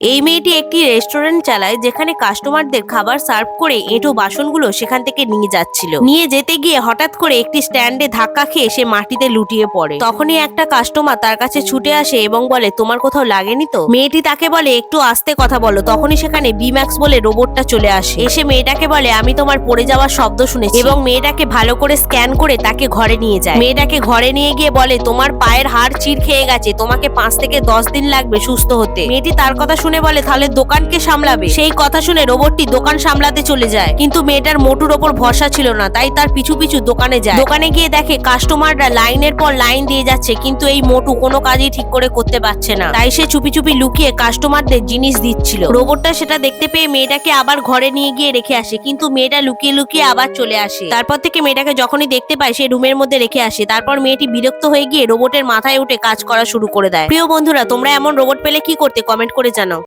এই মেয়েটি একটি রেস্টুরেন্ট চালায় যেখানে কাস্টমারদের খাবার সার্ভ করে এঁটো বাসনগুলো সেখান থেকে নিয়ে যাচ্ছিল। নিয়ে যেতে গিয়ে হঠাৎ করে একটি স্ট্যান্ডে ধাক্কা খেয়ে সে মাটিতে লুটিয়ে পড়ে। তখনই একটা কাস্টমার তার কাছে ছুটে আসে এবং বলে, তোমার কোথাও লাগেনি তো? মেয়েটি তাকে বলে, একটু আস্তে কথা বলো। তখনই সেখানে বিম্যাক্স বলে রোবটটা চলে আসে। এসে মেয়েটাকে বলে, আমি তোমার পড়ে যাওয়ার শব্দ শুনেছি। এবং মেয়েটাকে ভালো করে স্ক্যান করে তাকে ঘরে নিয়ে যায়। মেয়েটাকে ঘরে নিয়ে গিয়ে বলে, তোমার পায়ের হাড় চির খেয়ে গেছে। তোমাকে পাঁচ থেকে দশ দিন লাগবে সুস্থ হতে। মেয়েটি তার কথা শুনে বলে, তাহলে দোকানকে সামলাবে? সেই কথা শুনে রোবটটি দোকান সামলাতে চলে যায়। কিন্তু মেয়েটার মোটুর ওপর ভরসা ছিল না, তাই তার পিছু পিছু দোকানে যায়। দোকানে গিয়ে দেখে কাস্টমাররা লাইনের পর লাইন দিয়ে যাচ্ছে, কিন্তু এই মোটু কোনো কাজই ঠিক করে করতে পারছে না। তাই সে চুপি চুপি লুকিয়ে কাস্টমারদের জিনিস দিচ্ছিল। রোবটটা সেটা দেখতে পেয়ে মেয়েটাকে আবার ঘরে নিয়ে গিয়ে রেখে আসে, কিন্তু মেয়েটা লুকিয়ে লুকিয়ে আবার চলে আসে। তারপর থেকে মেয়েটাকে যখনই দেখতে পায়, সে রুমের মধ্যে রেখে আসে। তারপর মেয়েটি বিরক্ত হয়ে গিয়ে রোবটের মাথায় উঠে কাজ করা শুরু করে দেয়। প্রিয় বন্ধুরা, তোমরা এমন রোবট পেলে কি করতে? কমেন্ট করে জানাও।